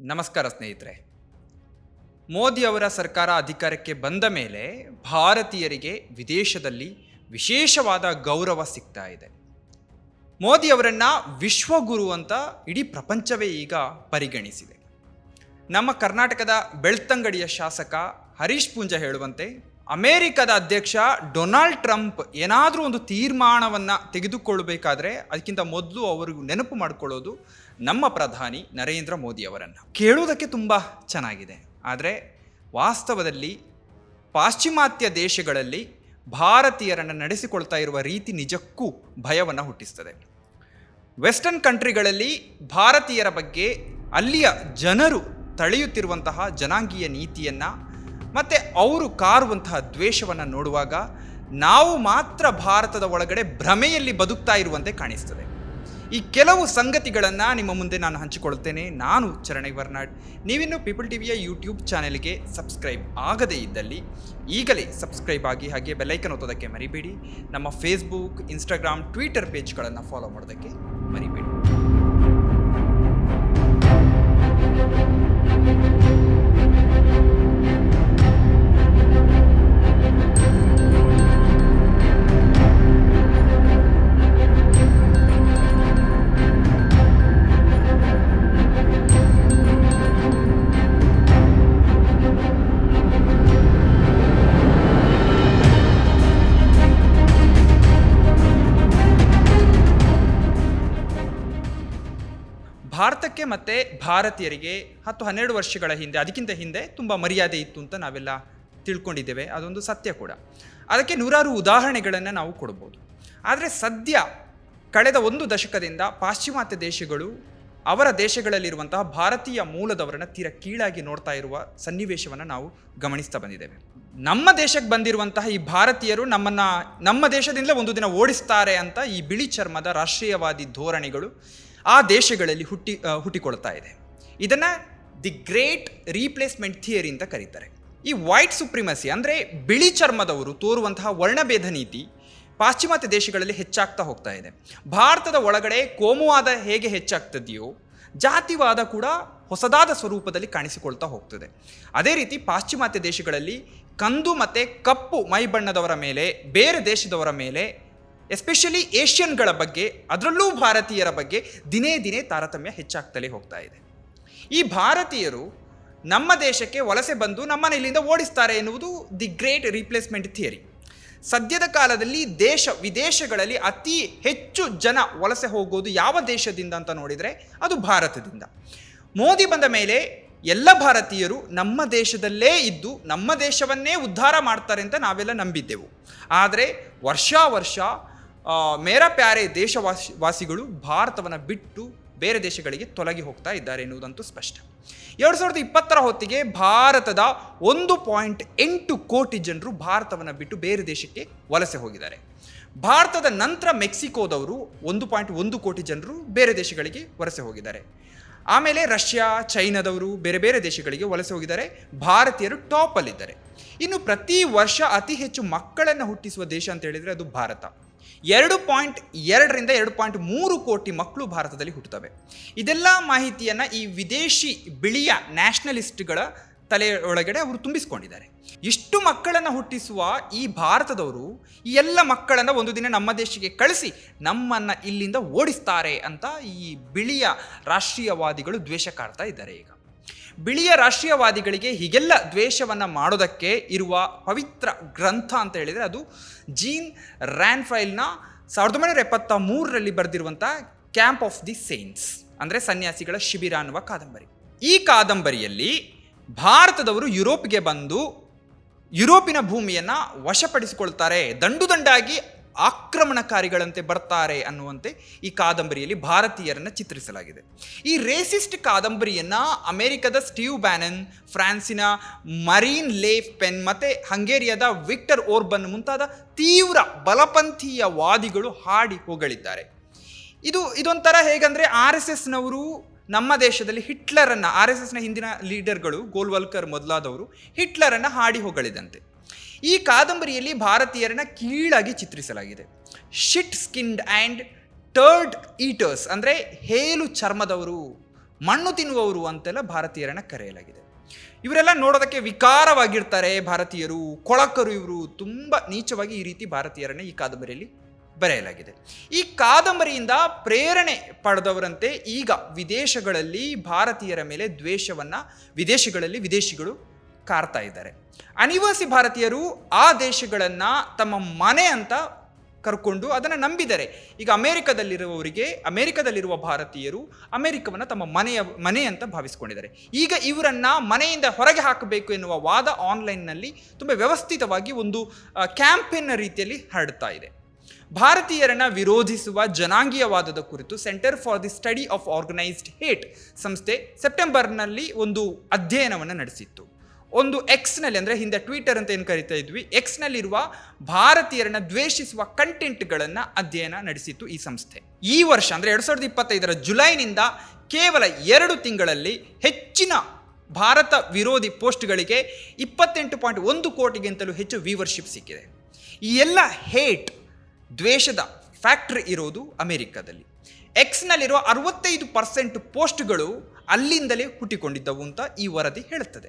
ನಮಸ್ಕಾರ ಸ್ನೇಹಿತರೆ. ಮೋದಿ ಅವರ ಸರ್ಕಾರ ಅಧಿಕಾರಕ್ಕೆ ಬಂದ ಮೇಲೆ ಭಾರತೀಯರಿಗೆ ವಿದೇಶದಲ್ಲಿ ವಿಶೇಷವಾದ ಗೌರವ ಸಿಗ್ತಾ ಇದೆ. ಮೋದಿ ಅವರನ್ನ ವಿಶ್ವಗುರು ಅಂತ ಇಡೀ ಪ್ರಪಂಚವೇ ಈಗ ಪರಿಗಣಿಸಿದೆ. ನಮ್ಮ ಕರ್ನಾಟಕದ ಬೆಳ್ತಂಗಡಿಯ ಶಾಸಕ ಹರೀಶ್ ಪೂಂಜ ಹೇಳುವಂತೆ ಅಮೇರಿಕದ ಅಧ್ಯಕ್ಷ ಡೊನಾಲ್ಡ್ ಟ್ರಂಪ್ ಏನಾದರೂ ಒಂದು ತೀರ್ಮಾನವನ್ನು ತೆಗೆದುಕೊಳ್ಳಬೇಕಾದ್ರೆ ಅದಕ್ಕಿಂತ ಮೊದಲು ಅವರು ನೆನಪು ಮಾಡಿಕೊಳ್ಳೋದು ನಮ್ಮ ಪ್ರಧಾನಿ ನರೇಂದ್ರ ಮೋದಿ ಅವರನ್ನು. ಕೇಳುವುದಕ್ಕೆ ತುಂಬ ಚೆನ್ನಾಗಿದೆ. ಆದರೆ ವಾಸ್ತವದಲ್ಲಿ ಪಾಶ್ಚಿಮಾತ್ಯ ದೇಶಗಳಲ್ಲಿ ಭಾರತೀಯರನ್ನು ನಡೆಸಿಕೊಳ್ತಾ ಇರುವ ರೀತಿ ನಿಜಕ್ಕೂ ಭಯವನ್ನು ಹುಟ್ಟಿಸ್ತದೆ. ವೆಸ್ಟರ್ನ್ ಕಂಟ್ರಿಗಳಲ್ಲಿ ಭಾರತೀಯರ ಬಗ್ಗೆ ಅಲ್ಲಿಯ ಜನರು ತಳೆಯುತ್ತಿರುವಂತಹ ಜನಾಂಗೀಯ ನೀತಿಯನ್ನು ಮತ್ತು ಅವರು ಕಾರುವಂತಹ ದ್ವೇಷವನ್ನು ನೋಡುವಾಗ ನಾವು ಮಾತ್ರ ಭಾರತದ ಒಳಗಡೆ ಭ್ರಮೆಯಲ್ಲಿ ಬದುಕ್ತಾ ಇರುವಂತೆ ಕಾಣಿಸ್ತದೆ. ಈ ಕೆಲವು ಸಂಗತಿಗಳನ್ನು ನಿಮ್ಮ ಮುಂದೆ ನಾನು ಹಂಚಿಕೊಳ್ಳುತ್ತೇನೆ. ನಾನು ಚರಣೈ ವರ್ನಾಡ್. ನೀವಿನ್ನು ಪೀಪಲ್ ಟಿವಿಯ ಯೂಟ್ಯೂಬ್ ಚಾನೆಲ್ಗೆ ಸಬ್ಸ್ಕ್ರೈಬ್ ಆಗದೇ ಇದ್ದಲ್ಲಿ ಈಗಲೇ ಸಬ್ಸ್ಕ್ರೈಬ್ ಆಗಿ ಹಾಗೆ ಬೆಲ್ಲೈಕನ್ ಒತ್ತೋದಕ್ಕೆ ಮರಿಬೇಡಿ. ನಮ್ಮ ಫೇಸ್ಬುಕ್ ಇನ್ಸ್ಟಾಗ್ರಾಮ್ ಟ್ವಿಟರ್ ಪೇಜ್ಗಳನ್ನು ಫಾಲೋ ಮಾಡೋದಕ್ಕೆ ಮರಿಬೇಡಿ. ಮತ್ತು ಭಾರತೀಯರಿಗೆ ಹತ್ತು ಹನ್ನೆರಡು ವರ್ಷಗಳ ಹಿಂದೆ, ಅದಕ್ಕಿಂತ ಹಿಂದೆ ತುಂಬ ಮರ್ಯಾದೆ ಇತ್ತು ಅಂತ ನಾವೆಲ್ಲ ತಿಳ್ಕೊಂಡಿದ್ದೇವೆ. ಅದೊಂದು ಸತ್ಯ ಕೂಡ. ಅದಕ್ಕೆ ನೂರಾರು ಉದಾಹರಣೆಗಳನ್ನು ನಾವು ಕೊಡ್ಬೋದು. ಆದರೆ ಸದ್ಯ ಕಳೆದ ಒಂದು ದಶಕದಿಂದ ಪಾಶ್ಚಿಮಾತ್ಯ ದೇಶಗಳು ಅವರ ದೇಶಗಳಲ್ಲಿರುವಂತಹ ಭಾರತೀಯ ಮೂಲದವರನ್ನ ತೀರ ಕೀಳಾಗಿ ನೋಡ್ತಾ ಇರುವ ಸನ್ನಿವೇಶವನ್ನು ನಾವು ಗಮನಿಸ್ತಾ ಬಂದಿದ್ದೇವೆ. ನಮ್ಮ ದೇಶಕ್ಕೆ ಬಂದಿರುವಂತಹ ಈ ಭಾರತೀಯರು ನಮ್ಮನ್ನ, ನಮ್ಮ ದೇಶದಿಂದಲೇ ಒಂದು ದಿನ ಓಡಿಸ್ತಾರೆ ಅಂತ ಈ ಬಿಳಿ ಚರ್ಮದ ರಾಷ್ಟ್ರೀಯವಾದಿ ಧೋರಣೆಗಳು ಆ ದೇಶಗಳಲ್ಲಿ ಹುಟ್ಟಿ ಹುಟ್ಟಿಕೊಳ್ತಾ ಇದೆ. ಇದನ್ನು ದಿ ಗ್ರೇಟ್ ರೀಪ್ಲೇಸ್ಮೆಂಟ್ ಥಿಯರಿ ಅಂತ ಕರೀತಾರೆ. ಈ ವೈಟ್ ಸುಪ್ರಿಮಸಿ ಅಂದರೆ ಬಿಳಿ ಚರ್ಮದವರು ತೋರುವಂತಹ ವರ್ಣಭೇದ ನೀತಿ ಪಾಶ್ಚಿಮಾತ್ಯ ದೇಶಗಳಲ್ಲಿ ಹೆಚ್ಚಾಗ್ತಾ ಹೋಗ್ತಾ ಇದೆ. ಭಾರತದ ಒಳಗಡೆ ಕೋಮುವಾದ ಹೇಗೆ ಹೆಚ್ಚಾಗ್ತದೆಯೋ, ಜಾತಿವಾದ ಕೂಡ ಹೊಸದಾದ ಸ್ವರೂಪದಲ್ಲಿ ಕಾಣಿಸಿಕೊಳ್ತಾ ಹೋಗ್ತದೆ. ಅದೇ ರೀತಿ ಪಾಶ್ಚಿಮಾತ್ಯ ದೇಶಗಳಲ್ಲಿ ಕಂದು ಮತ್ತು ಕಪ್ಪು ಮೈ ಬಣ್ಣದವರ ಮೇಲೆ, ಬೇರೆ ದೇಶದವರ ಮೇಲೆ ಎಸ್ಪೆಷಲಿ ಏಷ್ಯನ್ಗಳ ಬಗ್ಗೆ, ಅದರಲ್ಲೂ ಭಾರತೀಯರ ಬಗ್ಗೆ ದಿನೇ ದಿನೇ ತಾರತಮ್ಯ ಹೆಚ್ಚಾಗ್ತಲೇ ಹೋಗ್ತಾ ಇದೆ. ಈ ಭಾರತೀಯರು ನಮ್ಮ ದೇಶಕ್ಕೆ ವಲಸೆ ಬಂದು ನಮ್ಮನ್ನು ಇಲ್ಲಿಂದ ಓಡಿಸ್ತಾರೆ ಎನ್ನುವುದು ದಿ ಗ್ರೇಟ್ ರೀಪ್ಲೇಸ್ಮೆಂಟ್ ಥಿಯರಿ ಸದ್ಯದ ಕಾಲದಲ್ಲಿ ದೇಶ, ವಿದೇಶಗಳಲ್ಲಿ ಅತಿ ಹೆಚ್ಚು ಜನ ವಲಸೆ ಹೋಗೋದು ಯಾವ ದೇಶದಿಂದ ಅಂತ ನೋಡಿದರೆ ಅದು ಭಾರತದಿಂದ. ಮೋದಿ ಬಂದ ಮೇಲೆ ಎಲ್ಲ ಭಾರತೀಯರು ನಮ್ಮ ದೇಶದಲ್ಲೇ ಇದ್ದು ನಮ್ಮ ದೇಶವನ್ನೇ ಉದ್ಧಾರ ಮಾಡ್ತಾರೆ ಅಂತ ನಾವೆಲ್ಲ ನಂಬಿದ್ದೆವು. ಆದರೆ ವರ್ಷ ವರ್ಷ ಮೇರ ಪ್ಯಾರೆ ದೇಶವಾಸಿ ವಾಸಿಗಳು ಭಾರತವನ್ನು ಬಿಟ್ಟು ಬೇರೆ ದೇಶಗಳಿಗೆ ತೊಲಗಿ ಹೋಗ್ತಾ ಇದ್ದಾರೆ ಎನ್ನುವುದಂತೂ ಸ್ಪಷ್ಟ. ಎರಡು ಸಾವಿರದ ಇಪ್ಪತ್ತರ ಹೊತ್ತಿಗೆ ಭಾರತದ ಒಂದು ಪಾಯಿಂಟ್ ಎಂಟು ಕೋಟಿ ಜನರು ಭಾರತವನ್ನು ಬಿಟ್ಟು ಬೇರೆ ದೇಶಕ್ಕೆ ವಲಸೆ ಹೋಗಿದ್ದಾರೆ. ಭಾರತದ ನಂತರ ಮೆಕ್ಸಿಕೋದವರು ಒಂದು ಪಾಯಿಂಟ್ ಒಂದು ಕೋಟಿ ಜನರು ಬೇರೆ ದೇಶಗಳಿಗೆ ವಲಸೆ ಹೋಗಿದ್ದಾರೆ. ಆಮೇಲೆ ರಷ್ಯಾ, ಚೈನಾದವರು ಬೇರೆ ಬೇರೆ ದೇಶಗಳಿಗೆ ವಲಸೆ ಹೋಗಿದ್ದಾರೆ. ಭಾರತೀಯರು ಟಾಪಲ್ಲಿದ್ದಾರೆ. ಇನ್ನು ಪ್ರತಿ ವರ್ಷ ಅತಿ ಹೆಚ್ಚು ಮಕ್ಕಳನ್ನು ಹುಟ್ಟಿಸುವ ದೇಶ ಅಂತ ಹೇಳಿದರೆ ಅದು ಭಾರತ. ಎರಡು ಪಾಯಿಂಟ್ ಎರಡರಿಂದ ಎರಡು ಪಾಯಿಂಟ್ ಮೂರು ಕೋಟಿ ಮಕ್ಕಳು ಭಾರತದಲ್ಲಿ ಹುಟ್ಟುತ್ತವೆ. ಇದೆಲ್ಲ ಮಾಹಿತಿಯನ್ನು ಈ ವಿದೇಶಿ ಬಿಳಿಯ ನ್ಯಾಷನಲಿಸ್ಟ್ಗಳ ತಲೆಯೊಳಗಡೆ ಅವರು ತುಂಬಿಸ್ಕೊಂಡಿದ್ದಾರೆ. ಇಷ್ಟು ಮಕ್ಕಳನ್ನು ಹುಟ್ಟಿಸುವ ಈ ಭಾರತದವರು ಈ ಎಲ್ಲ ಮಕ್ಕಳನ್ನು ಒಂದು ದಿನ ನಮ್ಮ ದೇಶಕ್ಕೆ ಕಳಿಸಿ ನಮ್ಮನ್ನು ಇಲ್ಲಿಂದ ಓಡಿಸ್ತಾರೆ ಅಂತ ಈ ಬಿಳಿಯ ರಾಷ್ಟ್ರೀಯವಾದಿಗಳು ದ್ವೇಷ ಕಾಡ್ತಾ ಇದ್ದಾರೆ ಈಗ. ಬಿಳಿಯ ರಾಷ್ಟ್ರೀಯವಾದಿಗಳಿಗೆ ಹೀಗೆಲ್ಲ ದ್ವೇಷವನ್ನು ಮಾಡೋದಕ್ಕೆ ಇರುವ ಪವಿತ್ರ ಗ್ರಂಥ ಅಂತ ಹೇಳಿದರೆ ಅದು ಜೀನ್ ರ್ಯಾನ್ಫೈಲ್ನ ಸಾವಿರದ ಒಂಬೈನೂರ ಎಪ್ಪತ್ತ ಮೂರರಲ್ಲಿ ಬರೆದಿರುವಂಥ ಕ್ಯಾಂಪ್ ಆಫ್ ದಿ ಸೇಂಟ್ಸ್ ಅಂದರೆ ಸನ್ಯಾಸಿಗಳ ಶಿಬಿರ ಅನ್ನುವ ಕಾದಂಬರಿ. ಈ ಕಾದಂಬರಿಯಲ್ಲಿ ಭಾರತದವರು ಯುರೋಪ್ಗೆ ಬಂದು ಯುರೋಪಿನ ಭೂಮಿಯನ್ನು ವಶಪಡಿಸಿಕೊಳ್ತಾರೆ. ದಂಡು ದಂಡಾಗಿ ಆಕ್ರಮಣಕಾರಿಗಳಂತೆ ಬರ್ತಾರೆ ಅನ್ನುವಂತೆ ಈ ಕಾದಂಬರಿಯಲ್ಲಿ ಭಾರತೀಯರನ್ನು ಚಿತ್ರಿಸಲಾಗಿದೆ. ಈ ರೇಸಿಸ್ಟ್ ಕಾದಂಬರಿಯನ್ನು ಅಮೆರಿಕದ ಸ್ಟೀವ್ ಬ್ಯಾನನ್, ಫ್ರಾನ್ಸಿನ ಮರೀನ್ ಲೇಫ್ ಪೆನ್ ಮತ್ತು ಹಂಗೇರಿಯಾದ ವಿಕ್ಟರ್ ಓರ್ಬನ್ ಮುಂತಾದ ತೀವ್ರ ಬಲಪಂಥೀಯ ವಾದಿಗಳು ಹಾಡಿ ಹೊಗಳಿದ್ದಾರೆ. ಇದು, ಇದೊಂಥರ ಹೇಗಂದರೆ ಆರ್ ಎಸ್ ಎಸ್ನವರು ನಮ್ಮ ದೇಶದಲ್ಲಿ ಹಿಟ್ಲರನ್ನು, ಆರ್ ಎಸ್ ಎಸ್ನ ಹಿಂದಿನ ಲೀಡರ್ಗಳು ಗೋಲ್ವಲ್ಕರ್ ಮೊದಲಾದವರು ಹಿಟ್ಲರನ್ನು ಹಾಡಿ ಹೊಗಳಿದಂತೆ. ಈ ಕಾದಂಬರಿಯಲ್ಲಿ ಭಾರತೀಯರನ್ನ ಕೀಳಾಗಿ ಚಿತ್ರಿಸಲಾಗಿದೆ. Shit skinned and turd eaters ಅಂದರೆ ಹೇಲು ಚರ್ಮದವರು, ಮಣ್ಣು ತಿನ್ನುವವರು ಅಂತೆಲ್ಲ ಭಾರತೀಯರನ್ನ ಕರೆಯಲಾಗಿದೆ. ಇವರೆಲ್ಲ ನೋಡೋದಕ್ಕೆ ವಿಕಾರವಾಗಿರ್ತಾರೆ ಭಾರತೀಯರು, ಕೊಳಕರು ಇವರು, ತುಂಬ ನೀಚವಾಗಿ ಈ ರೀತಿ ಭಾರತೀಯರನ್ನ ಈ ಕಾದಂಬರಿಯಲ್ಲಿ ಬರೆಯಲಾಗಿದೆ. ಈ ಕಾದಂಬರಿಯಿಂದ ಪ್ರೇರಣೆ ಪಡೆದವರಂತೆ ಈಗ ವಿದೇಶಗಳಲ್ಲಿ ಭಾರತೀಯರ ಮೇಲೆ ದ್ವೇಷವನ್ನು, ವಿದೇಶಗಳಲ್ಲಿ ವಿದೇಶಿಗಳು ಕಾರ್ತಾ ಇದ್ದಾರೆ. ಅನಿವಾಸಿ ಭಾರತೀಯರು ಆ ದೇಶಗಳನ್ನು ತಮ್ಮ ಮನೆ ಅಂತ ಕರ್ಕೊಂಡು ಅದನ್ನು ನಂಬಿದ್ದಾರೆ ಈಗ ಅಮೇರಿಕದಲ್ಲಿರುವವರಿಗೆ, ಅಮೇರಿಕದಲ್ಲಿರುವ ಭಾರತೀಯರು ಅಮೇರಿಕವನ್ನು ತಮ್ಮ ಮನೆಯ, ಮನೆ ಅಂತ ಭಾವಿಸ್ಕೊಂಡಿದ್ದಾರೆ. ಈಗ ಇವರನ್ನು ಮನೆಯಿಂದ ಹೊರಗೆ ಹಾಕಬೇಕು ಎನ್ನುವ ವಾದ ಆನ್ಲೈನ್ನಲ್ಲಿ ತುಂಬ ವ್ಯವಸ್ಥಿತವಾಗಿ ಒಂದು ಕ್ಯಾಂಪೇನ್ನ ರೀತಿಯಲ್ಲಿ ಹರಡ್ತಾ ಇದೆ. ಭಾರತೀಯರನ್ನ ವಿರೋಧಿಸುವ ಜನಾಂಗೀಯವಾದದ ಕುರಿತು Center for the Study of Organized Hate ಸಂಸ್ಥೆ ಸೆಪ್ಟೆಂಬರ್ನಲ್ಲಿ ಒಂದು ಅಧ್ಯಯನವನ್ನು ನಡೆಸಿತ್ತು. ಒಂದು ಎಕ್ಸ್ನಲ್ಲಿ ಅಂದರೆ ಹಿಂದೆ ಟ್ವಿಟರ್ ಅಂತ ಏನು ಕರಿತಾ ಇದ್ವಿ ಎಕ್ಸ್ನಲ್ಲಿರುವ ಭಾರತೀಯರನ್ನು ದ್ವೇಷಿಸುವ ಕಂಟೆಂಟ್ಗಳನ್ನು ಅಧ್ಯಯನ ನಡೆಸಿತ್ತು ಈ ಸಂಸ್ಥೆ. ಈ ವರ್ಷ ಅಂದರೆ ಎರಡು ಸಾವಿರದ ಇಪ್ಪತ್ತೈದರ ಜುಲೈನಿಂದ ಕೇವಲ ಎರಡು ತಿಂಗಳಲ್ಲಿ ಹೆಚ್ಚಿನ ಭಾರತ ವಿರೋಧಿ ಪೋಸ್ಟ್ಗಳಿಗೆ ಇಪ್ಪತ್ತೆಂಟು ಪಾಯಿಂಟ್ ಒಂದು ಕೋಟಿಗಿಂತಲೂ ಹೆಚ್ಚು ವ್ಯೂವರ್ಶಿಪ್ ಸಿಕ್ಕಿದೆ. ಈ ಎಲ್ಲ ಹೇಟ್ ದ್ವೇಷದ ಫ್ಯಾಕ್ಟ್ರಿ ಇರೋದು ಅಮೆರಿಕದಲ್ಲಿ. ಎಕ್ಸ್ನಲ್ಲಿರುವ ಅರವತ್ತೈದು ಪರ್ಸೆಂಟ್ ಪೋಸ್ಟ್ಗಳು ಅಲ್ಲಿಂದಲೇ ಹುಟ್ಟಿಕೊಂಡಿದ್ದವು ಅಂತ ಈ ವರದಿ ಹೇಳುತ್ತದೆ.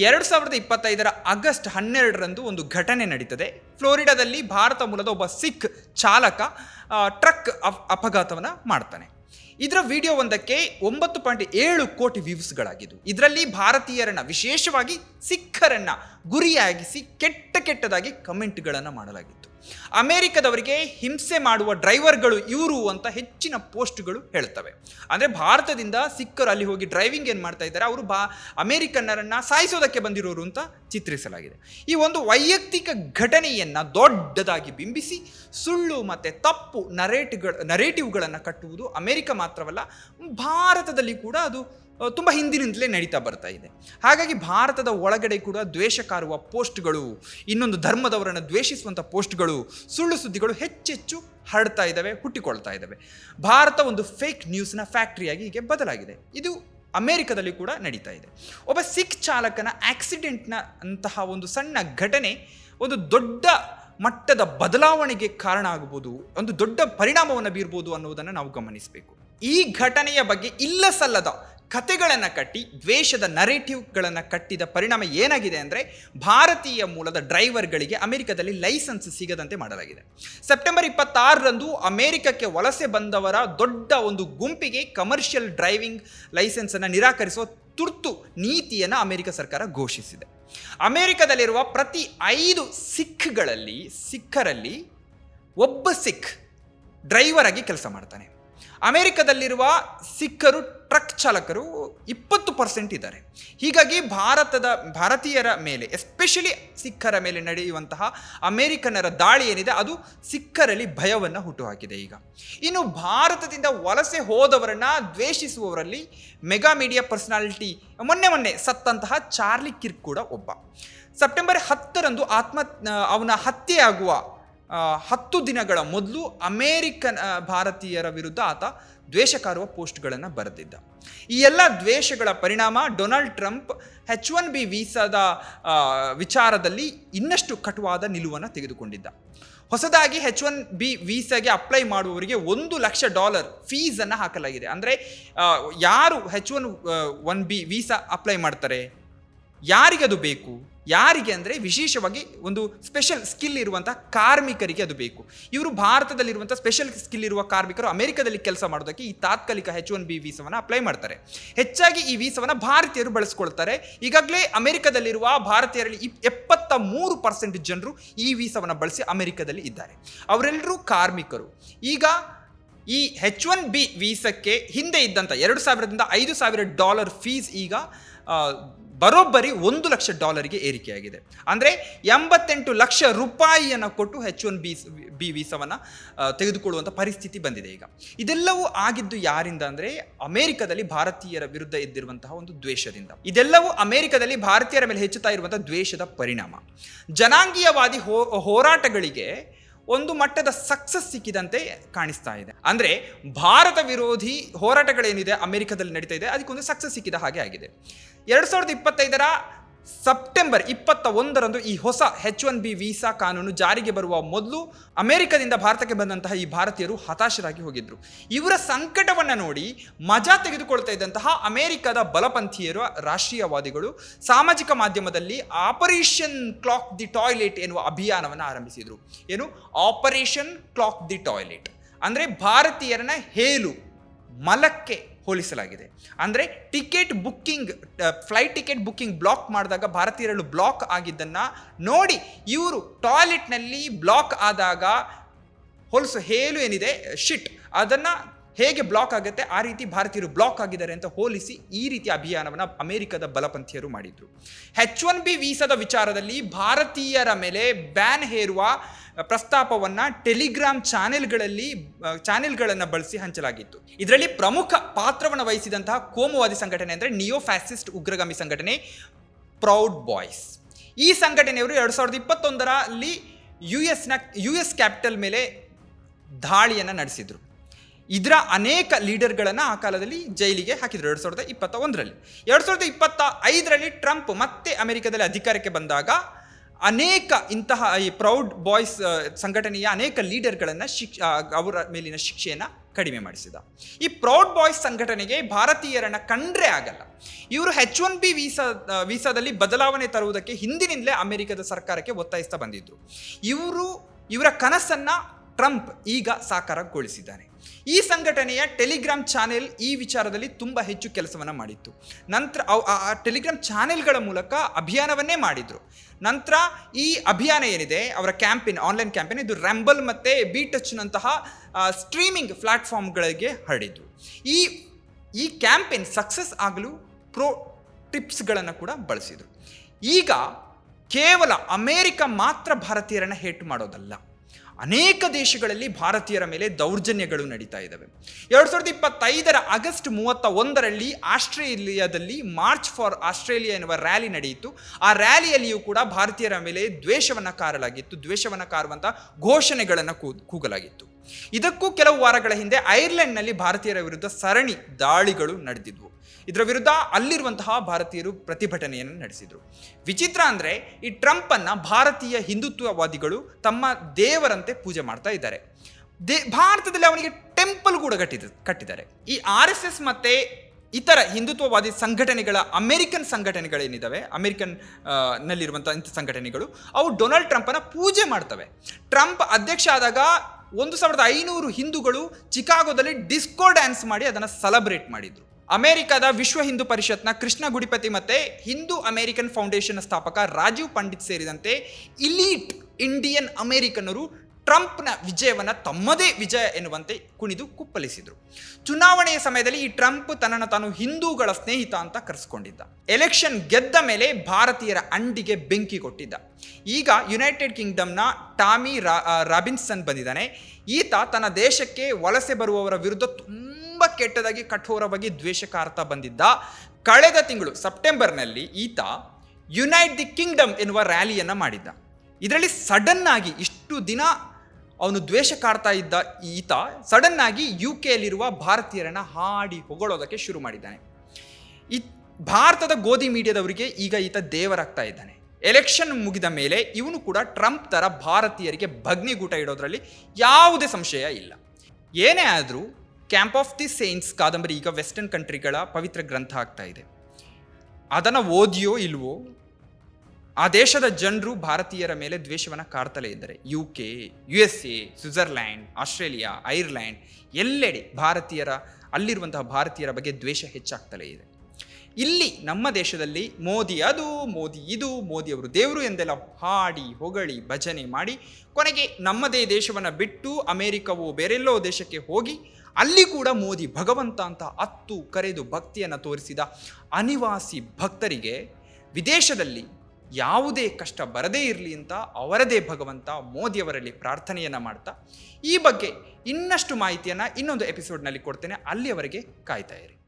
ಎರಡು ಸಾವಿರದ ಇಪ್ಪತ್ತೈದರ ಆಗಸ್ಟ್ ಹನ್ನೆರಡರಂದು ಒಂದು ಘಟನೆ ನಡೀತದೆ. ಫ್ಲೋರಿಡಾದಲ್ಲಿ ಭಾರತ ಮೂಲದ ಒಬ್ಬ ಸಿಖ್ ಚಾಲಕ ಟ್ರಕ್ ಅಪ್, ಅಪಘಾತವನ್ನು ಮಾಡ್ತಾನೆ. ಇದರ ವಿಡಿಯೋ ಒಂದಕ್ಕೆ ಒಂಬತ್ತು ಪಾಯಿಂಟ್ ಏಳು ಕೋಟಿ ವ್ಯೂಸ್ಗಳಾಗಿದ್ದು, ಇದರಲ್ಲಿ ಭಾರತೀಯರನ್ನ ವಿಶೇಷವಾಗಿ ಸಿಖ್ಖರನ್ನ ಗುರಿಯಾಗಿಸಿ ಕೆಟ್ಟ ಕೆಟ್ಟದಾಗಿ ಕಮೆಂಟ್ಗಳನ್ನು ಮಾಡಲಾಗಿತ್ತು. ಅಮೆರಿಕದವರಿಗೆ ಹಿಂಸೆ ಮಾಡುವ ಡ್ರೈವರ್ಗಳು ಇವರು ಅಂತ ಹೆಚ್ಚಿನ ಪೋಸ್ಟ್ಗಳು ಹೇಳ್ತವೆ. ಅಂದರೆ ಭಾರತದಿಂದ ಸಿಕ್ಕರು ಅಲ್ಲಿ ಹೋಗಿ ಡ್ರೈವಿಂಗ್ ಏನು ಮಾಡ್ತಾ ಇದ್ದಾರೆ, ಅವರು ಬಾ ಅಮೇರಿಕನ್ನರನ್ನು ಸಾಯಿಸೋದಕ್ಕೆ ಬಂದಿರೋರು ಅಂತ ಚಿತ್ರಿಸಲಾಗಿದೆ. ಈ ಒಂದು ವೈಯಕ್ತಿಕ ಘಟನೆಯನ್ನು ದೊಡ್ಡದಾಗಿ ಬಿಂಬಿಸಿ, ಸುಳ್ಳು ಮತ್ತು ತಪ್ಪು ನರೇಟ್ಗಳ ನರೇಟಿವ್ಗಳನ್ನು ಕಟ್ಟುವುದು ಅಮೇರಿಕ ಮಾತ್ರವಲ್ಲ, ಭಾರತದಲ್ಲಿ ಕೂಡ ಅದು ತುಂಬ ಹಿಂದಿನಿಂದಲೇ ನಡೀತಾ ಬರ್ತಾ ಇದೆ. ಹಾಗಾಗಿ ಭಾರತದ ಒಳಗಡೆ ಕೂಡ ದ್ವೇಷ ಕಾರುವ ಪೋಸ್ಟ್ಗಳು, ಇನ್ನೊಂದು ಧರ್ಮದವರನ್ನು ದ್ವೇಷಿಸುವಂಥ ಪೋಸ್ಟ್ಗಳು, ಸುಳ್ಳು ಸುದ್ದಿಗಳು ಹೆಚ್ಚೆಚ್ಚು ಹರಡ್ತಾ ಇದ್ದಾವೆ ಹುಟ್ಟಿಕೊಳ್ತಾ ಇದ್ದಾವೆ ಭಾರತ ಒಂದು ಫೇಕ್ ನ್ಯೂಸ್ನ ಫ್ಯಾಕ್ಟ್ರಿಯಾಗಿ ಹೀಗೆ ಬದಲಾಗಿದೆ. ಇದು ಅಮೇರಿಕದಲ್ಲಿ ಕೂಡ ನಡೀತಾ ಇದೆ. ಒಬ್ಬ ಸಿಖ್ ಚಾಲಕನ ಆಕ್ಸಿಡೆಂಟ್ನ ಅಂತಹ ಒಂದು ಸಣ್ಣ ಘಟನೆ ಒಂದು ದೊಡ್ಡ ಮಟ್ಟದ ಬದಲಾವಣೆಗೆ ಕಾರಣ ಆಗಬಹುದು ಒಂದು ದೊಡ್ಡ ಪರಿಣಾಮವನ್ನು ಬೀರ್ಬೋದು ಅನ್ನೋದನ್ನು ನಾವು ಗಮನಿಸಬೇಕು. ಈ ಘಟನೆಯ ಬಗ್ಗೆ ಇಲ್ಲ ಸಲ್ಲದ ಕತೆಗಳನ್ನು ಕಟ್ಟಿ, ದ್ವೇಷದ ನರೇಟಿವ್ಗಳನ್ನು ಕಟ್ಟಿದ ಪರಿಣಾಮ ಏನಾಗಿದೆ ಅಂದರೆ, ಭಾರತೀಯ ಮೂಲದ ಡ್ರೈವರ್ಗಳಿಗೆ ಅಮೆರಿಕದಲ್ಲಿ ಲೈಸೆನ್ಸ್ ಸಿಗದಂತೆ ಮಾಡಲಾಗಿದೆ. ಸೆಪ್ಟೆಂಬರ್ ಇಪ್ಪತ್ತಾರರಂದು ಅಮೆರಿಕಕ್ಕೆ ವಲಸೆ ಬಂದವರ ದೊಡ್ಡ ಒಂದು ಗುಂಪಿಗೆ ಕಮರ್ಷಿಯಲ್ ಡ್ರೈವಿಂಗ್ ಲೈಸೆನ್ಸನ್ನು ನಿರಾಕರಿಸುವ ತುರ್ತು ನೀತಿಯನ್ನು ಅಮೆರಿಕ ಸರ್ಕಾರ ಘೋಷಿಸಿದೆ. ಅಮೆರಿಕದಲ್ಲಿರುವ ಪ್ರತಿ ಐದು ಸಿಖ್ಗಳಲ್ಲಿ ಸಿಖ್ಖರಲ್ಲಿ ಒಬ್ಬ ಸಿಖ್ ಡ್ರೈವರ್ ಆಗಿ ಕೆಲಸ ಮಾಡ್ತಾನೆ. ಅಮೆರಿಕದಲ್ಲಿರುವ ಸಿಖ್ಖರು ಟ್ರಕ್ ಚಾಲಕರು ಇಪ್ಪತ್ತು ಪರ್ಸೆಂಟ್ ಇದ್ದಾರೆ. ಹೀಗಾಗಿ ಭಾರತದ, ಭಾರತೀಯರ ಮೇಲೆ ಎಸ್ಪೆಷಲಿ ಸಿಖ್ಖರ ಮೇಲೆ ನಡೆಯುವಂತಹ ಅಮೆರಿಕನ್ನರ ದಾಳಿ ಏನಿದೆ, ಅದು ಸಿಖ್ಖರಲ್ಲಿ ಭಯವನ್ನು ಹುಟ್ಟುಹಾಕಿದೆ ಈಗ. ಇನ್ನು ಭಾರತದಿಂದ ವಲಸೆ ಹೋದವರನ್ನ ದ್ವೇಷಿಸುವವರಲ್ಲಿ ಮೆಗಾ ಮೀಡಿಯಾ ಪರ್ಸನಾಲಿಟಿ, ಮೊನ್ನೆ ಮೊನ್ನೆ ಸತ್ತಂತಹ ಚಾರ್ಲಿ ಕಿರ್ಕ್ ಕೂಡ ಒಬ್ಬ. ಸೆಪ್ಟೆಂಬರ್ ಹತ್ತರಂದು ಆತ್ಮ, ಅವನ ಹತ್ಯೆಯಾಗುವ ಹತ್ತು ದಿನಗಳ ಮೊದಲು ಅಮೇರಿಕನ್ ಭಾರತೀಯರ ವಿರುದ್ಧ ಆತ ದ್ವೇಷಕಾರುವ ಪೋಸ್ಟ್ಗಳನ್ನು ಬರೆದಿದ್ದ. ಈ ಎಲ್ಲ ದ್ವೇಷಗಳ ಪರಿಣಾಮ Donald Trump H one B ವೀಸಾದ ವಿಚಾರದಲ್ಲಿ ಇನ್ನಷ್ಟು ಕಟುವಾದ ನಿಲುವನ್ನು ತೆಗೆದುಕೊಂಡಿದ್ದ. ಹೊಸದಾಗಿ ಹೆಚ್ ಒನ್ ಬಿ ವೀಸಾಗೆ ಅಪ್ಲೈ ಮಾಡುವವರಿಗೆ ಒಂದು ಲಕ್ಷ ಡಾಲರ್ ಫೀಸನ್ನು ಹಾಕಲಾಗಿದೆ. ಅಂದರೆ ಯಾರು H one one B visa apply ಮಾಡ್ತಾರೆ? ಯಾರಿಗದು ಬೇಕು? ಯಾರಿಗೆ ಅಂದರೆ ವಿಶೇಷವಾಗಿ ಒಂದು ಸ್ಪೆಷಲ್ ಸ್ಕಿಲ್ ಇರುವಂಥ ಕಾರ್ಮಿಕರಿಗೆ ಅದು ಬೇಕು. ಇವರು ಭಾರತದಲ್ಲಿರುವಂಥ ಸ್ಪೆಷಲ್ ಸ್ಕಿಲ್ ಇರುವ ಕಾರ್ಮಿಕರು ಅಮೆರಿಕದಲ್ಲಿ ಕೆಲಸ ಮಾಡೋದಕ್ಕೆ ಈ ತಾತ್ಕಾಲಿಕ ಹೆಚ್ ಒನ್ ಬಿ ವೀಸವನ್ನು ಅಪ್ಲೈ ಮಾಡ್ತಾರೆ. ಹೆಚ್ಚಾಗಿ ಈ ವೀಸವನ್ನು ಭಾರತೀಯರು ಬಳಸ್ಕೊಳ್ತಾರೆ. ಈಗಾಗಲೇ ಅಮೆರಿಕದಲ್ಲಿರುವ ಭಾರತೀಯರಲ್ಲಿ ಎಪ್ಪತ್ತ ಮೂರು ಪರ್ಸೆಂಟ್ ಜನರು ಈ ವೀಸವನ್ನು ಬಳಸಿ ಅಮೆರಿಕದಲ್ಲಿ ಇದ್ದಾರೆ. ಅವರೆಲ್ಲರೂ ಕಾರ್ಮಿಕರು. ಈಗ ಈ ಹೆಚ್ ಒನ್ ಬಿ ವೀಸಕ್ಕೆ ಹಿಂದೆ ಇದ್ದಂಥ ಎರಡು ಸಾವಿರದಿಂದ ಐದು ಸಾವಿರ ಡಾಲರ್ ಫೀಸ್ ಈಗ ಬರೋಬ್ಬರಿ ಒಂದು ಲಕ್ಷ ಡಾಲರ್ಗೆ ಏರಿಕೆಯಾಗಿದೆ. ಅಂದರೆ ಎಂಬತ್ತೆಂಟು ಲಕ್ಷ ರೂಪಾಯಿಯನ್ನು ಕೊಟ್ಟು ಹೆಚ್ ಒನ್ ಬಿ ಬಿ ವೀಸವನ್ನು ತೆಗೆದುಕೊಳ್ಳುವಂಥ ಪರಿಸ್ಥಿತಿ ಬಂದಿದೆ ಈಗ. ಇದೆಲ್ಲವೂ ಆಗಿದ್ದು ಯಾರಿಂದ ಅಂದರೆ ಅಮೆರಿಕದಲ್ಲಿ ಭಾರತೀಯರ ವಿರುದ್ಧ ಎದ್ದಿರುವಂತಹ ಒಂದು ದ್ವೇಷದಿಂದ. ಇದೆಲ್ಲವೂ ಅಮೆರಿಕದಲ್ಲಿ ಭಾರತೀಯರ ಮೇಲೆ ಹೆಚ್ಚುತ್ತಾ ಇರುವಂಥ ದ್ವೇಷದ ಪರಿಣಾಮ. ಜನಾಂಗೀಯವಾದಿ ಹೋರಾಟಗಳಿಗೆ ಒಂದು ಮಟ್ಟದ ಸಕ್ಸಸ್ ಸಿಕ್ಕಿದಂತೆ ಕಾಣಿಸ್ತಾ ಇದೆ. ಅಂದ್ರೆ ಭಾರತ ವಿರೋಧಿ ಹೋರಾಟಗಳೇನಿದೆ ಅಮೆರಿಕದಲ್ಲಿ ನಡೀತಾ ಇದೆ, ಅದಕ್ಕೊಂದು ಸಕ್ಸಸ್ ಸಿಕ್ಕಿದ ಹಾಗೆ ಆಗಿದೆ. ಎರಡು ಸಾವಿರದ ಇಪ್ಪತ್ತೈದರ ಸೆಪ್ಟೆಂಬರ್ ಇಪ್ಪತ್ತ ಒಂದರಂದು ಈ ಹೊಸ ಹೆಚ್ ಒನ್ ಬಿ ವೀಸಾ ಕಾನೂನು ಜಾರಿಗೆ ಬರುವ ಮೊದಲು ಅಮೆರಿಕದಿಂದ ಭಾರತಕ್ಕೆ ಬಂದಂತಹ ಈ ಭಾರತೀಯರು ಹತಾಶರಾಗಿ ಹೋಗಿದ್ರು. ಇವರ ಸಂಕಟವನ್ನು ನೋಡಿ ಮಜಾ ತೆಗೆದುಕೊಳ್ತಾ ಇದ್ದಂತಹ ಅಮೆರಿಕದ ಬಲಪಂಥೀಯರು ರಾಷ್ಟ್ರೀಯವಾದಿಗಳು ಸಾಮಾಜಿಕ ಮಾಧ್ಯಮದಲ್ಲಿ ಆಪರೇಷನ್ ಕ್ಲಾಕ್ ದಿ ಟಾಯ್ಲೆಟ್ ಎನ್ನುವ ಅಭಿಯಾನವನ್ನು ಆರಂಭಿಸಿದರು. ಏನು? Operation clog the toilet. ಅಂದರೆ ಭಾರತೀಯರನ್ನ ಹೇಲು, ಮಲಕ್ಕೆ ಹೋಲಿಸಲಾಗಿದೆ. ಅಂದರೆ ticket booking flight ticket booking block ಮಾಡಿದಾಗ ಭಾರತೀಯರು ಬ್ಲಾಕ್ ಆಗಿದ್ದನ್ನು ನೋಡಿ ಇವರು ಟಾಯ್ಲೆಟ್ನಲ್ಲಿ ಬ್ಲಾಕ್ ಆದಾಗ ಹೊಲಸು ಹೇಲು ಏನಿದೆ? ಶಿಟ್. ಅದನ್ನು ಹೇಗೆ ಬ್ಲಾಕ್ ಆಗುತ್ತೆ, ಆ ರೀತಿ ಭಾರತೀಯರು ಬ್ಲಾಕ್ ಆಗಿದ್ದಾರೆ ಅಂತ ಹೋಲಿಸಿ ಈ ರೀತಿ ಅಭಿಯಾನವನ್ನು ಅಮೆರಿಕದ ಬಲಪಂಥೀಯರು ಮಾಡಿದ್ರು. ಹೆಚ್ ಒನ್ ಬಿ ವೀಸಾದ ವಿಚಾರದಲ್ಲಿ ಭಾರತೀಯರ ಮೇಲೆ ಬ್ಯಾನ್ ಹೇರುವ ಪ್ರಸ್ತಾಪವನ್ನು ಟೆಲಿಗ್ರಾಮ್ ಚಾನೆಲ್ಗಳಲ್ಲಿ ಚಾನೆಲ್ಗಳನ್ನು ಬಳಸಿ ಹಂಚಲಾಗಿತ್ತು. ಇದರಲ್ಲಿ ಪ್ರಮುಖ ಪಾತ್ರವನ್ನು ವಹಿಸಿದಂತಹ ಕೋಮುವಾದಿ ಸಂಘಟನೆ ಅಂದರೆ ನಿಯೋ ಫ್ಯಾಸಿಸ್ಟ್ ಉಗ್ರಗಾಮಿ ಸಂಘಟನೆ ಪ್ರೌಡ್ ಬಾಯ್ಸ್ ಈ ಸಂಘಟನೆಯವರು ಎರಡು ಸಾವಿರದ ಇಪ್ಪತ್ತೊಂದರಲ್ಲಿ ಯು ಎಸ್ನ ಯು ಎಸ್ ಕ್ಯಾಪಿಟಲ್ ಮೇಲೆ ದಾಳಿಯನ್ನು ನಡೆಸಿದರು. ಇದರ ಅನೇಕ ಲೀಡರ್ಗಳನ್ನು ಆ ಕಾಲದಲ್ಲಿ ಜೈಲಿಗೆ ಹಾಕಿದರು. ಎರಡು ಸಾವಿರದ ಇಪ್ಪತ್ತ ಒಂದರಲ್ಲಿ ಎರಡು ಸಾವಿರದ ಇಪ್ಪತ್ತ ಐದರಲ್ಲಿ ಟ್ರಂಪ್ ಮತ್ತೆ ಅಮೆರಿಕದಲ್ಲಿ ಅಧಿಕಾರಕ್ಕೆ ಬಂದಾಗ ಅನೇಕ ಇಂತಹ ಈ ಪ್ರೌಡ್ ಬಾಯ್ಸ್ ಸಂಘಟನೆಯ ಅನೇಕ ಲೀಡರ್ಗಳನ್ನು ಶಿಕ್ಷ ಅವರ ಮೇಲಿನ ಶಿಕ್ಷೆಯನ್ನು ಕಡಿಮೆ ಮಾಡಿಸಿದ. ಈ ಪ್ರೌಡ್ ಬಾಯ್ಸ್ ಸಂಘಟನೆಗೆ ಭಾರತೀಯರನ್ನು ಕಂಡ್ರೆ ಆಗಲ್ಲ. ಇವರು ಹೆಚ್ ಒನ್ ಬಿ ವೀಸಾ ವೀಸಾದಲ್ಲಿ ಬದಲಾವಣೆ ತರುವುದಕ್ಕೆ ಹಿಂದಿನಿಂದಲೇ ಅಮೆರಿಕದ ಸರ್ಕಾರಕ್ಕೆ ಒತ್ತಾಯಿಸ್ತಾ ಬಂದಿದ್ದರು ಇವರು, ಇವರ ಕನಸನ್ನ ಟ್ರಂಪ್ ಈಗ ಸಾಕಾರಗೊಳಿಸಿದ್ದಾನೆ ಈ ಸಂಘಟನೆಯ ಟೆಲಿಗ್ರಾಮ್ ಚಾನೆಲ್ ಈ ವಿಚಾರದಲ್ಲಿ ತುಂಬ ಹೆಚ್ಚು ಕೆಲಸವನ್ನು ಮಾಡಿತ್ತು. ನಂತರ ಆ ಟೆಲಿಗ್ರಾಮ್ ಚಾನೆಲ್ಗಳ ಮೂಲಕ ಅಭಿಯಾನವನ್ನೇ ಮಾಡಿದರು. ನಂತರ ಈ ಅಭಿಯಾನ ಏನಿದೆ, ಅವರ ಕ್ಯಾಂಪೇನ್, ಆನ್ಲೈನ್ ಕ್ಯಾಂಪೇನ್, ಇದು ರ್ಯಾಂಬಲ್ ಮತ್ತು ಬಿ ಟಚ್ನಂತಹ ಸ್ಟ್ರೀಮಿಂಗ್ ಪ್ಲಾಟ್ಫಾರ್ಮ್ಗಳಿಗೆ ಹರಡಿದ್ರು ಈ ಈ ಕ್ಯಾಂಪೇನ್ ಸಕ್ಸಸ್ ಆಗಲು ಪ್ರೋ ಟಿಪ್ಸ್ಗಳನ್ನು ಕೂಡ ಬಳಸಿದರು. ಈಗ ಕೇವಲ ಅಮೇರಿಕ ಮಾತ್ರ ಭಾರತೀಯರನ್ನು ಹೇಟ್ ಮಾಡೋದಲ್ಲ. ಅನೇಕ ದೇಶಗಳಲ್ಲಿ ಭಾರತೀಯರ ಮೇಲೆ ದೌರ್ಜನ್ಯಗಳು ನಡೀತಾ ಇದ್ದಾವೆ. ಎರಡು ಸಾವಿರದ ಇಪ್ಪತ್ತೈದರ ಆಗಸ್ಟ್ ಮೂವತ್ತ ಒಂದರಲ್ಲಿ ಆಸ್ಟ್ರೇಲಿಯಾದಲ್ಲಿ ಮಾರ್ಚ್ ಫಾರ್ ಆಸ್ಟ್ರೇಲಿಯಾ ಎನ್ನುವ ರ್ಯಾಲಿ ನಡೆಯಿತು. ಆ ರ್ಯಾಲಿಯಲ್ಲಿಯೂ ಕೂಡ ಭಾರತೀಯರ ಮೇಲೆ ದ್ವೇಷವನ್ನು ಕಾರಲಾಗಿತ್ತು. ದ್ವೇಷವನ್ನು ಕಾರುವಂಥ ಘೋಷಣೆಗಳನ್ನು ಕೂಗಲಾಗಿತ್ತು. ಇದಕ್ಕೂ ಕೆಲವು ವಾರಗಳ ಹಿಂದೆ ಐರ್ಲೆಂಡ್ನಲ್ಲಿ ಭಾರತೀಯರ ವಿರುದ್ಧ ಸರಣಿ ದಾಳಿಗಳು ನಡೆದಿದ್ವು. ಇದರ ವಿರುದ್ಧ ಅಲ್ಲಿರುವಂತಹ ಭಾರತೀಯರು ಪ್ರತಿಭಟನೆಯನ್ನು ನಡೆಸಿದರು. ವಿಚಿತ್ರ ಅಂದರೆ ಈ ಟ್ರಂಪನ್ನು ಭಾರತೀಯ ಹಿಂದುತ್ವವಾದಿಗಳು ತಮ್ಮ ದೇವರಂತೆ ಪೂಜೆ ಮಾಡ್ತಾ ಇದ್ದಾರೆ. ದೇ ಭಾರತದಲ್ಲಿ ಅವನಿಗೆ ಟೆಂಪಲ್ ಕೂಡ ಕಟ್ಟಿದ, ಕಟ್ಟಿದ್ದಾರೆ. ಈ ಆರ್ ಎಸ್ ಎಸ್ ಮತ್ತು ಇತರ ಹಿಂದುತ್ವವಾದಿ ಸಂಘಟನೆಗಳ, ಅಮೆರಿಕನ್ ಸಂಘಟನೆಗಳೇನಿದ್ದಾವೆ ಅಮೆರಿಕನ್ ನಲ್ಲಿರುವಂಥ ಇಂಥ ಸಂಘಟನೆಗಳು, ಅವು ಡೊನಾಲ್ಡ್ ಟ್ರಂಪನ್ನು ಪೂಜೆ ಮಾಡ್ತವೆ. ಟ್ರಂಪ್ ಅಧ್ಯಕ್ಷ ಆದಾಗ ಒಂದು ಸಾವಿರದ ಐನೂರು ಹಿಂದೂಗಳು ಚಿಕಾಗೋದಲ್ಲಿ ಡಿಸ್ಕೋ ಡ್ಯಾನ್ಸ್ ಮಾಡಿ ಅದನ್ನು ಸೆಲೆಬ್ರೇಟ್ ಮಾಡಿದರು. ಅಮೆರಿಕದ ವಿಶ್ವ ಹಿಂದೂ ಪರಿಷತ್ನ ಕೃಷ್ಣ ಗುಡಿಪತಿ ಮತ್ತೆ ಹಿಂದೂ ಅಮೆರಿಕನ್ ಫೌಂಡೇಶನ್ ಸ್ಥಾಪಕ ರಾಜೀವ್ ಪಂಡಿತ್ ಸೇರಿದಂತೆ ಇಲೀಟ್ ಇಂಡಿಯನ್ ಅಮೆರಿಕನ್ನರು ಟ್ರಂಪ್ನ ವಿಜಯವನ್ನು ತಮ್ಮದೇ ವಿಜಯ ಎನ್ನುವಂತೆ ಕುಣಿದು ಕುಪ್ಪಲಿಸಿದರು ಚುನಾವಣೆಯ ಸಮಯದಲ್ಲಿ ಈ ಟ್ರಂಪ್ ತನ್ನನ್ನು ತಾನು ಹಿಂದೂಗಳ ಸ್ನೇಹಿತ ಅಂತ ಕರೆಸ್ಕೊಂಡಿದ್ದ. ಎಲೆಕ್ಷನ್ ಗೆದ್ದ ಮೇಲೆ ಭಾರತೀಯರ ಅಂಡಿಗೆ ಬೆಂಕಿ ಕೊಟ್ಟಿದ್ದ. ಈಗ ಯುನೈಟೆಡ್ ಕಿಂಗ್ಡಮ್ನ ಟಾಮಿ ರಾಬಿನ್ಸನ್ ಬಂದಿದ್ದಾನೆ. ಈತ ತನ್ನ ದೇಶಕ್ಕೆ ವಲಸೆ ಬರುವವರ ವಿರುದ್ಧ ತುಂಬ ಕೆಟ್ಟದಾಗಿ ಕಠೋರವಾಗಿ ದ್ವೇಷಕಾರ್ತ ಬಂದಿದ್ದ. ಕಳೆದ ತಿಂಗಳು ಸೆಪ್ಟೆಂಬರ್ನಲ್ಲಿ ಈತ ಯುನೈಟ್ ದಿ ಕಿಂಗ್ಡಮ್ ಎನ್ನುವ ರ್ಯಾಲಿಯನ್ನು ಮಾಡಿದ್ದ. ಇದರಲ್ಲಿ ಸಡನ್ ಆಗಿ ಇಷ್ಟು ದಿನ ಅವನು ದ್ವೇಷ ಕಾಡ್ತಾ ಇದ್ದ ಈತ ಸಡನ್ ಆಗಿ ಯು ಕೆಯಲ್ಲಿರುವ ಭಾರತೀಯರನ್ನ ಹಾಡಿ ಹೊಗಳೋದಕ್ಕೆ ಶುರು ಮಾಡಿದ್ದಾನೆ. ಈ ಭಾರತದ ಗೋಧಿ ಮೀಡಿಯಾದವರಿಗೆ ಈಗ ಈತ ದೇವರಾಗ್ತಾ ಇದ್ದಾನೆ. ಎಲೆಕ್ಷನ್ ಮುಗಿದ ಮೇಲೆ ಇವನು ಕೂಡ ಟ್ರಂಪ್ ಥರ ಭಾರತೀಯರಿಗೆ ಭಗ್ನಿಗೂಟ ಇಡೋದ್ರಲ್ಲಿ ಯಾವುದೇ ಸಂಶಯ ಇಲ್ಲ. ಏನೇ ಆದರೂ ಕ್ಯಾಂಪ್ ಆಫ್ ದಿ ಸೇಂಟ್ಸ್ ಕಾದಂಬರಿ ಈಗ ವೆಸ್ಟರ್ನ್ ಕಂಟ್ರಿಗಳ ಪವಿತ್ರ ಗ್ರಂಥ ಆಗ್ತಾ ಇದೆ. ಅದನ್ನು ಓದಿಯೋ ಇಲ್ವೋ ಆ ದೇಶದ ಜನರು ಭಾರತೀಯರ ಮೇಲೆ ದ್ವೇಷವನ್ನು ಕಾಡ್ತಲೇ ಇದ್ದಾರೆ. U K U S A Switzerland Australia Ireland ಎಲ್ಲೆಡೆ ಭಾರತೀಯರ, ಅಲ್ಲಿರುವಂತಹ ಭಾರತೀಯರ ಬಗ್ಗೆ ದ್ವೇಷ ಹೆಚ್ಚಾಗ್ತಲೇ ಇದೆ. ಇಲ್ಲಿ ನಮ್ಮ ದೇಶದಲ್ಲಿ ಮೋದಿ ಅದು, ಮೋದಿ ಇದು, ಮೋದಿ ಅವರು ದೇವರು ಎಂದೆಲ್ಲ ಹಾಡಿ, ಹೊಗಳಿ, ಭಜನೆ ಮಾಡಿ ಕೊನೆಗೆ ನಮ್ಮದೇ ದೇಶವನ್ನು ಬಿಟ್ಟು ಅಮೇರಿಕವೋ ಬೇರೆಲ್ಲೋ ದೇಶಕ್ಕೆ ಹೋಗಿ ಅಲ್ಲಿ ಕೂಡ ಮೋದಿ ಭಗವಂತ ಅಂತ ಅತ್ತು ಕರೆದು ಭಕ್ತಿಯನ್ನು ತೋರಿಸಿದ ಅನಿವಾಸಿ ಭಕ್ತರಿಗೆ ವಿದೇಶದಲ್ಲಿ ಯಾವುದೇ ಕಷ್ಟ ಬರದೇ ಇರಲಿ ಅಂತ ಅವರದೇ ಭಗವಂತ ಮೋದಿಯವರಲ್ಲಿ ಪ್ರಾರ್ಥನೆಯನ್ನು ಮಾಡ್ತಾ, ಈ ಬಗ್ಗೆ ಇನ್ನಷ್ಟು ಮಾಹಿತಿಯನ್ನು ಇನ್ನೊಂದು ಎಪಿಸೋಡ್ನಲ್ಲಿ ಕೊಡ್ತೇನೆ. ಅಲ್ಲಿಯವರೆಗೆ ಕಾಯ್ತಾ ಇರಿ.